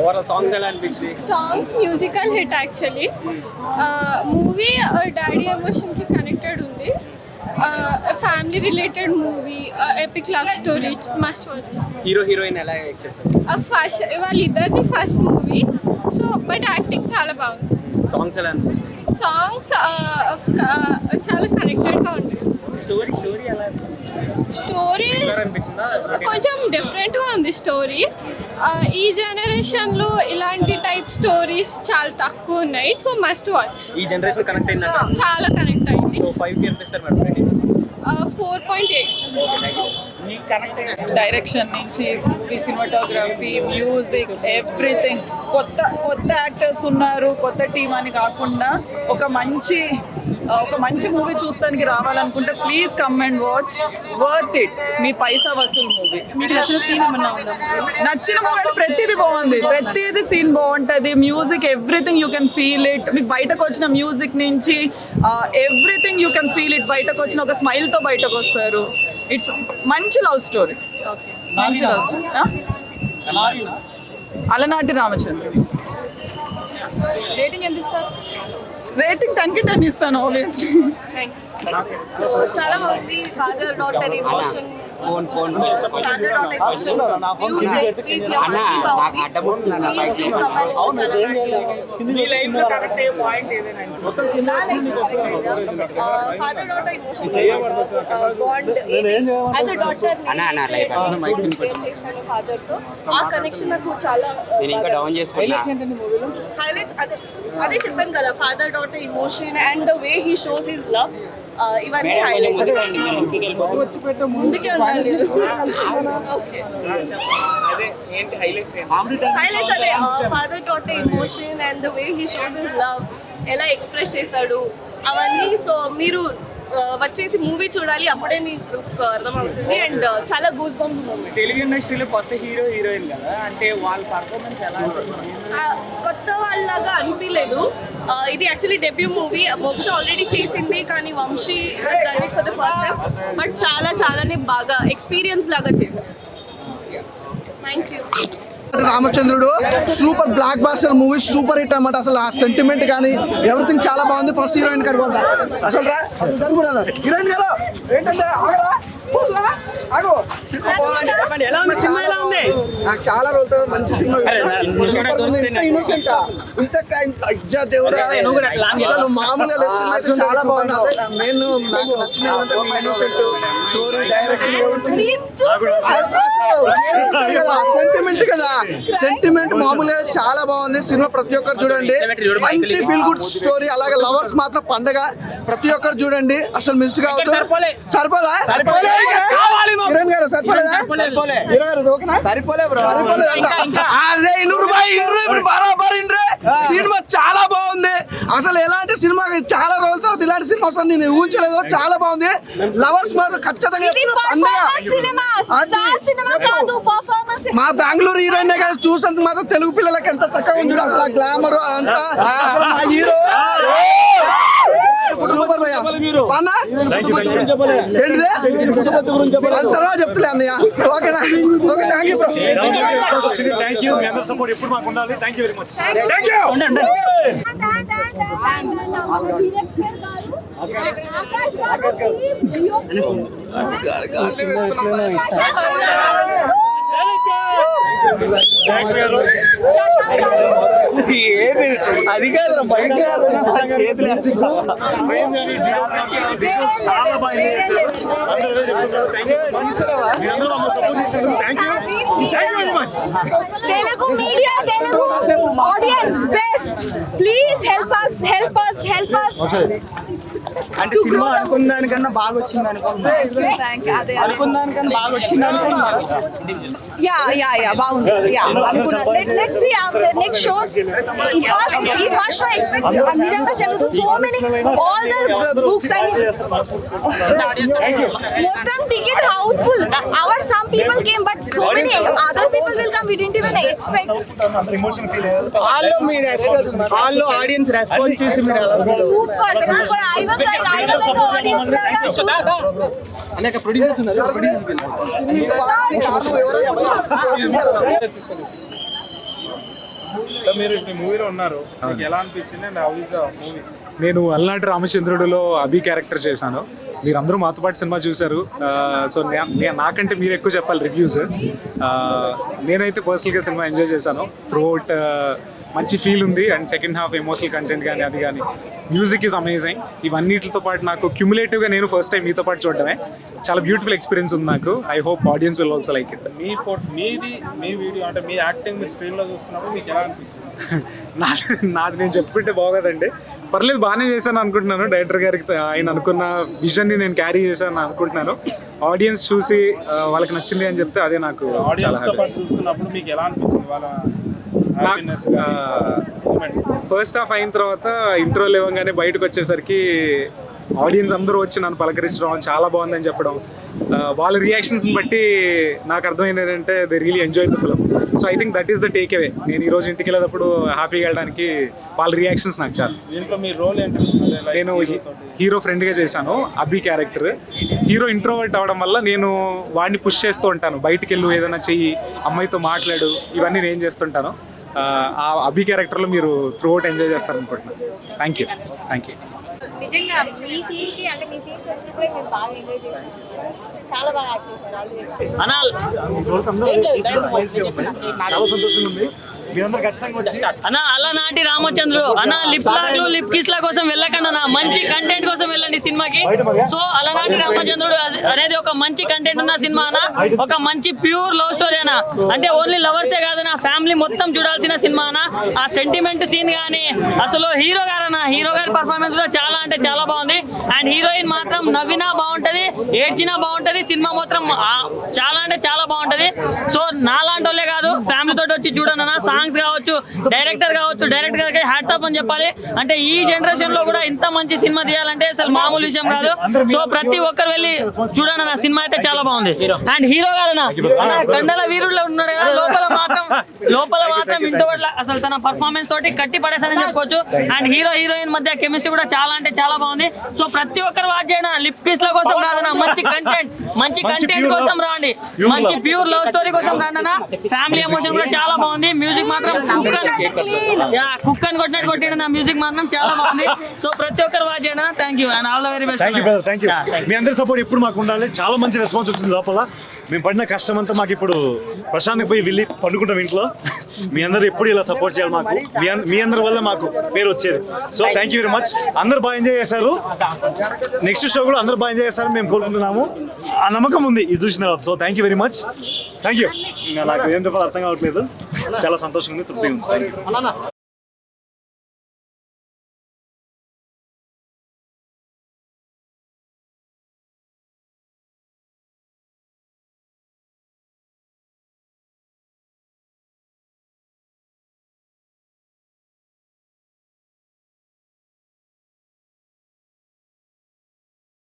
Overall songs ఎలా అనిపించింది songs musical hit actually movie daddy ఎమోషన్కి connected ఉంది family related movie epic love story must watch hero heroine ఎలా act చేశారు first వాళ్ళిద్దరిది first movie so but acting చాలా బాగుంది songs ఎలా అనిపించింది సాంగ్స్ చాలా కనెక్టెడ్గా ఉంది స్టోరీ స్టోరీ ఎలా? స్టోరీ కొంచెం డిఫరెంట్గా ఉంది స్టోరీ. ఈ జనరేషన్లో ఇలాంటి టైప్ స్టోరీస్ చాలా తక్కువ ఉన్నాయి సో మస్ట్ వాచ్ ఈ జనరేషన్ కనెక్ట్ అయిందంట. చాలా కనెక్ట్ అయింది. సో ఫైవ్కి ఎంత ఇస్తారు మేడం? ఫోర్ పాయింట్ ఎయిట్ ఈ కనెక్ట్ డైరెక్షన్ నుంచి మూవీ సినిమాటోగ్రఫీ మ్యూజిక్ ఎవ్రీథింగ్ కొత్త కొత్త యాక్టర్స్ ఉన్నారు కొత్త టీం అని కాకుండా ఒక మంచి ఒక మంచి మూవీ చూస్తానికి రావాలనుకుంటే please come and watch worth it మీ పైసా వసూల్ మూవీ నచ్చిన మూవీ అంటే ప్రతిదీ బాగుంది. ప్రతిదీ సీన్ బాగుంటుంది. Music everything you can feel it మీకు బయటకు వచ్చిన మ్యూజిక్ నుంచి everything you can feel it బయటకు వచ్చిన ఒక స్మైల్తో బయటకు వస్తారు. ఇట్స్ మంచి లవ్ స్టోరీ మంచి love story Alanati Ramachandra. Rating ఎంత ఇస్తారు? రేటింగ్ టెన్కి టెన్ ఇస్తాను ఆబ్వియస్లీ సో చాలా బాగుంది father daughter emotion phone phone ఫాదర్తో. ఆ కనెక్షన్ నాకు చాలా హైలైట్స్ అదే చెప్పాను కదా father daughter emotion and the way he shows his love ఇవన్నీ హైలైట్స్ ముందుకే ఉండాలి. ఓకే అదే ఏంటి హైలైట్స్ హైలైట్స్ అదే father daughter emotion and the way he shows his love ఎలా ఎక్స్ప్రెస్ చేస్తాడు అవన్నీ. సో మీరు వచ్చేసి మూవీ చూడాలి అప్పుడే మీకు అర్థమవుతుంది. అండ్ చాలా గూస్ బంప్స్ మూవీ తెలుగు ఇండస్ట్రీలో కొత్త హీరో హీరోయిన్ కదా అంటే వాళ్ళ పర్ఫార్మెన్స్ ఎలా? కొత్త వాళ్ళలాగా అనిపించలేదు. ఇది actually debut movie Moksha already చేసింది కానీ Vamsi has done it for the first time but చాలా చాలానే బాగా ఎక్స్పీరియన్స్ లాగా చేశారు. Thank you Ramachandrudu. Super blockbuster movie super hit అన్నమాట. అసలు ఆ సెంటిమెంట్ కానీ ఎవ్రీథింగ్ చాలా బాగుంది. ఫస్ట్ హీరోయిన్ కనుకుంటా అసలు రా హీరోయిన్ గారు ఏంటంటే చాలా రోజుల తర్వాత మంచి సినిమా. ఇంత అయ్యా దేవుడా? అసలు మామూలుగా లేదు సినిమా అయితే చాలా బాగుంది. అదే నేను నాకు నచ్చిన ఇన్నోసెంట్ స్టోరీ డైరెక్షన్ సెంటిమెంట్ కదా. సెంటిమెంట్ మామూలుగా చాలా బాగుంది. సినిమా ప్రతి ఒక్కరు చూడండి. మంచి ఫీల్ గుడ్ స్టోరీ అలాగే లవర్స్ మాత్రం పండగ. ప్రతి ఒక్కరు చూడండి. అసలు మిస్ కావద్దు. సరిపోదా? కిరణ్ గారు సరిపోలేదా? హీరో గారు ఇది ఓకేనా? సరిపోలే బ్రో. సరిపోలేదంట అరే ఇన్రు బాయ్ ఇన్రు ఇప్పుడు బరాబర్ ఇన్రే సినిమా చాలా బాగుంది. అసలు ఎలాంటి సినిమా చాలా రోజుల తర్వాత ఇలాంటి సినిమా వస్తుంది. నేను ఊహించలేదు చాలా బాగుంది. లవర్స్ మాత్రం ఖచ్చితంగా. మా బెంగళూరు హీరోయిన్ కదా చూసినందుకు మాత్రం తెలుగు పిల్లలకి ఎంత చక్కగా ఉంది. అసలు ఆ గ్లామర్ అంతా. అసలు మా హీరో. సూపర్ భయ్యా. అన్నా? ఏంటిది? అది తర్వాత చెప్తలే అన్నయ్య. ఓకేనా? Okay thank you bro thank you మీ అందరి సపోర్ట్ ఎప్పుడు మాకు ఉండాలి. Thank you very much thank you అది కాదు చాలా బాగా ఎంజాయ్ చేశారు అందరూ చెప్తున్నారు థ్యాంక్ యూ మీ అందరూ మమ్మల్ని సపోర్ట్ చేసినందుకు ఏది అది కాదు బయట very much Telugu media Telugu audiences best please help us help us help us. అంటే సినిమా అనుకున్న దానికన్నా బాగా వచ్చింది అనుకుంటున్నా అనుకున్న దానికన్నా బాగా వచ్చింది అనుకుంటున్నా. యా యా యా బాగుంది. Yeah let let see after next shows ఈ ఫస్ట్ ఈ ఫస్ట్ షో ఎక్స్పెక్ట్ నిజంగా చదువుతూ so many all the books and మొత్తం ticket house full our some people came but so many other people will come we didn't even expect emotion feel అయ్యారు హాల్లో మీరు హాల్లో audience response చూసి మీరు ఎలా super super I was like అనేక producers ఉన్నారు. ప్రొడ్యూసర్స్ మీరు మూవీలో ఉన్నారు. మీకు ఎలా అనిపించింది? And how is the movie నేను అల్నాటి రామచంద్రుడిలో అభి క్యారెక్టర్ చేశాను. మీరందరూ మాతో పాటు సినిమా చూశారు. సో నాకంటే మీరు ఎక్కువ చెప్పాలి రివ్యూస్. నేనైతే పర్సనల్గా సినిమా ఎంజాయ్ చేశాను. త్రూ అవుట్ మంచి ఫీల్ ఉంది. And second half emotional content కానీ అది కానీ. Music is amazing. ఇవన్నిటితో పాటు నాకు క్యుములేటివ్గా నేను ఫస్ట్ టైం మీతో పాటు చూడడమే చాలా బ్యూటిఫుల్ ఎక్స్పీరియన్స్ ఉంది నాకు. I hope audience will also like it. మీ మీది మీ వీడియో అంటే మీ యాక్టింగ్ మీరు స్క్రీన్లో చూస్తున్నప్పుడు మీకు ఎలా అనిపించింది? నాది నాది నేను చెప్పుకుంటే బాగోదండి. పర్లేదు బాగానే చేశాను అనుకుంటున్నాను. డైరెక్టర్ గారికి ఆయన అనుకున్న విజన్ని నేను క్యారీ చేశాను అనుకుంటున్నాను. ఆడియన్స్ చూసి వాళ్ళకి నచ్చింది అని చెప్తే అదే నాకు చాలా ఫస్ట్ హాఫ్ అయిన తర్వాత ఇంట్రో లేవగానే బయటకు వచ్చేసరికి ఆడియన్స్ అందరూ వచ్చి నన్ను పలకరించడం చాలా బాగుందని చెప్పడం వాళ్ళ రియాక్షన్స్ బట్టి నాకు అర్థమైంది ఏంటంటే they really enjoy the film so I think that is the takeaway నేను ఈ రోజు ఇంటికి వెళ్ళేటప్పుడు హ్యాపీగా వెళ్ళడానికి వాళ్ళ రియాక్షన్స్ నాకు చాలు. దీంట్లో మీ రోల్ ఏంటి? నేను. హీరో ఫ్రెండ్గా చేశాను అభి క్యారెక్టర్ హీరో ఇంట్రోవర్ట్ అవడం వల్ల నేను వాడిని పుష్ చేస్తూ ఉంటాను. బయటికి వెళ్ళు ఏదైనా చెయ్యి అమ్మాయితో మాట్లాడు ఇవన్నీ నేను చేస్తుంటాను. ఆ, ఆ అభి క్యారెక్టర్లో మీరు త్రూ అవుట్ ఎంజాయ్ చేస్తారనుకుంటున్నాను. థ్యాంక్ యూ థ్యాంక్ యూ నిజంగా మీ సీన్కి అంటే మీ సీన్స్ వచ్చినప్పుడే మేము బాగా ఎంజాయ్ చేసాం చాలా బాగా యాక్ట్ చేశారు ఆల్ ది బెస్ట్ చాలా సంతోషంగా ఉంది. మీరందరూ ఖచ్చితంగా వచ్చి అన్న రామచంద్రుడు అన్న లిప్ లాగ్లు లిప్ కిస్ ల కోసం వెళ్ళకండి అన్న మంచి కంటెంట్ వెళ్ళండి సినిమాకి. సో అలనాటి రామచంద్రుడు అనేది ఒక మంచి కంటెంట్ ఉన్న సినిమా అన్న. ఒక మంచి ప్యూర్ లవ్ స్టోరీ అన్న. అంటే ఓన్లీ లవర్సే కాదు నా ఫ్యామిలీ మొత్తం చూడాల్సిన సినిమా అన్న. ఆ సెంటిమెంట్ సీన్ కానీ అసలు హీరో గారు అన్న హీరో గారి పర్ఫార్మెన్స్ కూడా చాలా అంటే చాలా బాగుంది. అండ్ హీరోయిన్ మాత్రం నవ్వినా బాగుంటది ఏడ్చినా బాగుంటది సినిమా మాత్రం చాలా అంటే చాలా బాగుంటది. సో నాలాంటి వాళ్ళే కాదు ఫ్యామిలీ తోటి వచ్చి చూడండి అన్న. సాంగ్స్ కావచ్చు డైరెక్టర్ కావచ్చు డైరెక్టర్ గారికి హ్యాట్సాప్ అని చెప్పాలి. అంటే ఈ జనరేషన్లో కూడా ఇంత మంచి సినిమా తీయాలంటే అసలు మామూలు విషయం కాదు. సో ప్రతి ఒక్కరు వెళ్ళి చూడండి నా సినిమా అయితే చాలా బాగుంది. అండ్ హీరో గారు కండల వీరుల్లో ఉన్నాడు కదా లోపల మాత్రం లోపల మాత్రం ఇంటోట్ల అసలు తన పర్ఫార్మెన్స్ తోటి కట్టి పడేసానని చెప్పుకోవచ్చు అండ్ హీరో హీరోయిన్ మధ్య కెమిస్ట్రీ కూడా చాలా అంటే చాలా బాగుంది. సో ప్రతి ఒక్కరు వాచ్ చేయండి లిప్ కిస్ ల కోసం కాదన్న మంచి కంటెంట్ మంచి కంటెంట్ కోసం రాండి. మంచి ప్యూర్ లవ్ స్టోరీ కోసం రాండి ఫ్యామిలీ ఎమోషన్ కూడా చాలా బాగుంది. మ్యూజిక్ మాత్రం యా కుక్ అని కొట్టినట్టు కొట్టిన నా మ్యూజిక్ మాత్రం చాలా బాగుంది. సో ప్రతి ఒక్కరు వాచ్ చేయండి. Thank you and all the very best thank you brother thank you మీ అందరి సపోర్ట్ ఎప్పుడు మాకు ఉండాలి? చాలా మంచి రెస్పాన్స్ వచ్చింది లోపల. మేము పడిన కష్టం అంతా మాకు ఇప్పుడు ప్రశాంత్ పోయి వెళ్ళి పండుకుంటాం ఇంట్లో. మీ అందరూ ఎప్పుడు ఇలా సపోర్ట్ చేయాలి మాకు. మీ అందరి వల్ల మాకు పేరు వచ్చేది. So thank you very much అందరు బాగా ఎంజాయ్ చేశారు. నెక్స్ట్ షో కూడా అందరూ బాగా ఎంజాయ్ చేస్తారని మేము కోరుకుంటున్నాము. ఆ నమ్మకం ఉంది. ఇది చూసిన తర్వాత. So thank you very much thank you నాకు ఏం చెప్పాలో అర్థం కావట్లేదు. చాలా సంతోషంగా ఉంది. తృప్తిగా ఉంది.